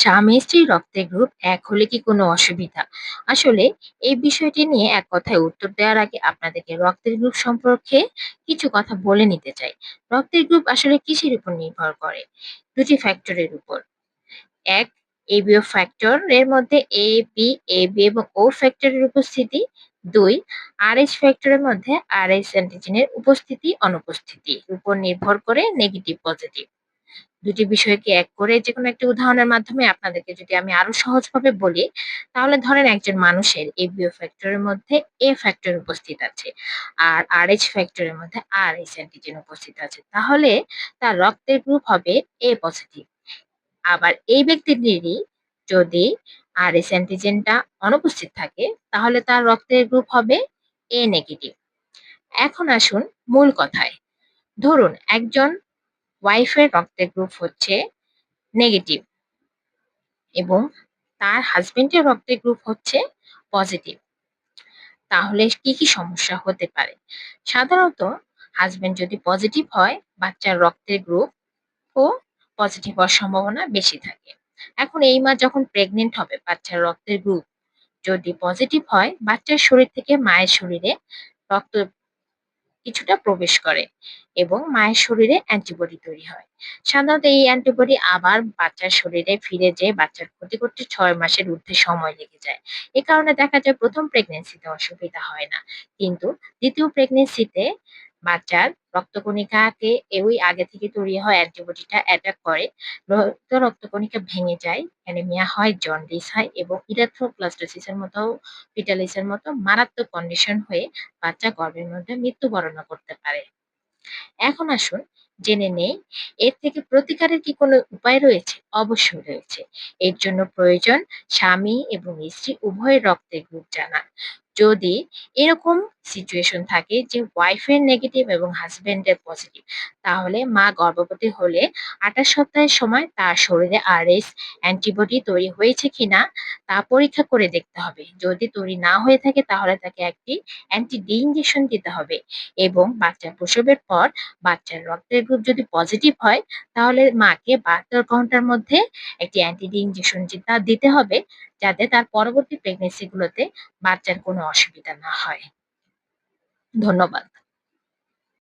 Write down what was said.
স্বামী স্ত্রী রক্তের গ্রুপ এক হলে কি কোনো অসুবিধা? আসলে এই বিষয়টি নিয়ে এক কথায় উত্তর দেওয়ার আগে আপনাদেরকে রক্তের গ্রুপ সম্পর্কে কিছু কথা বলে নিতে চাই। রক্তের গ্রুপ আসলে কিসের উপর নির্ভর করে? দুটি ফ্যাক্টরের উপর। এক এবিও ফ্যাক্টর এর মধ্যে এ, বি, এ, বি এবং ও ফ্যাক্টরের উপস্থিতি। দুই আরএইচ ফ্যাক্টরের মধ্যে আরএইচ অ্যান্টিজেনের উপস্থিতি অনুপস্থিতির উপর নির্ভর করে নেগেটিভ পজিটিভ। দুটি বিষয়কে এক করে যেকোনো একটি উদাহরণের মাধ্যমে আপনাদেরকে যদি আমি আরও সহজভাবে বলি, তাহলে ধরেন একজন মানুষের এবিও ফ্যাক্টরের মধ্যে এ ফ্যাক্টর উপস্থিত আছে। আর আরএইচ ফ্যাক্টরের মধ্যে আরএইচ অ্যান্টিজেন উপস্থিত আছে। তাহলে তার রক্তের গ্রুপ হবে এ পজিটিভ। আবার এই ব্যক্তিটিরই যদি আরএইচ অ্যান্টিজেনটা অনুপস্থিত থাকে, তাহলে তার রক্তের গ্রুপ হবে এ নেগেটিভ। এখন আসুন মূল কথায়। ধরুন একজন ওয়াইফের রক্তের গ্রুপ হচ্ছে নেগেটিভ এবং তার হাজবেন্ডের রক্তের গ্রুপ হচ্ছে পজিটিভ তাহলে কি কি সমস্যা হতে পারে? সাধারণত হাজবেন্ড যদি পজিটিভ হয়, বাচ্চার রক্তের গ্রুপ ও পজিটিভ হওয়ার সম্ভাবনা বেশি থাকে। এখন এই মা যখন প্রেগনেন্ট হবে, বাচ্চার রক্তের গ্রুপ যদি পজিটিভ হয়, বাচ্চার শরীর থেকে মায়ের শরীরে রক্ত কিছুটা প্রবেশ করে এবং মায়ের শরীরে অ্যান্টিবডি তৈরি হয়। সাধারণত এই অ্যান্টিবডি আবার বাচ্চার শরীরে ফিরে যেয়ে বাচ্চার ক্ষতি করতে ছয় মাসের ঊর্ধ্বে সময় লেগে যায়। এ কারণে দেখা যায় প্রথম প্রেগনেন্সিতে অসুবিধা হয় না। কিন্তু দ্বিতীয় প্রেগনেন্সিতে বাচ্চার রক্তকণিকাকে ওই আগে থেকে তৈরি হয় অ্যান্টিবডিটা অ্যাটাক করে। রক্ত রক্তকণিকা ভেঙে যায়, অ্যানিমিয়া হয়, জন্ডিস হয় এবং ইরাথ্রোপ্লাস্টোসিসের মতো পিটালিসের মতো মারাত্মক কন্ডিশন হয়ে বাচ্চা গর্ভের মধ্যে মৃত্যুবরণ করতে পারে। এখন আসুন জেনে নেই, এর থেকে প্রতিকারের কি কোনো উপায় রয়েছে? অবশ্যই রয়েছে। এর জন্য প্রয়োজন স্বামী এবং স্ত্রী উভয়ের রক্তের গ্রুপ জানা যদি এরকম সিচুয়েশন থাকে যে ওয়াইফের নেগেটিভ এবং হাজবেন্ডের পজিটিভ তাহলে মা গর্ভবতী হলে আঠাশ সপ্তাহের সময় তার শরীরে আরএস অ্যান্টিবডি তৈরি হয়েছে কিনা তা পরীক্ষা করে দেখতে হবে। যদি তৈরি না হয়ে থাকে তাহলে তাকে একটি অ্যান্টি ডি ইঞ্জেকশন দিতে হবে এবং বাচ্চার প্রসবের পর বাচ্চার রক্তের গ্রুপ যদি পজিটিভ হয়, তাহলে মাকে বাহাত্তর ঘণ্টার মধ্যে একটি অ্যান্টি ডি ইঞ্জেকশন দিতে হবে যাতে তার পরবর্তী প্রেগনেন্সি গুলোতে বাচ্চার কোনো অসুবিধা না হয়। ধন্যবাদ।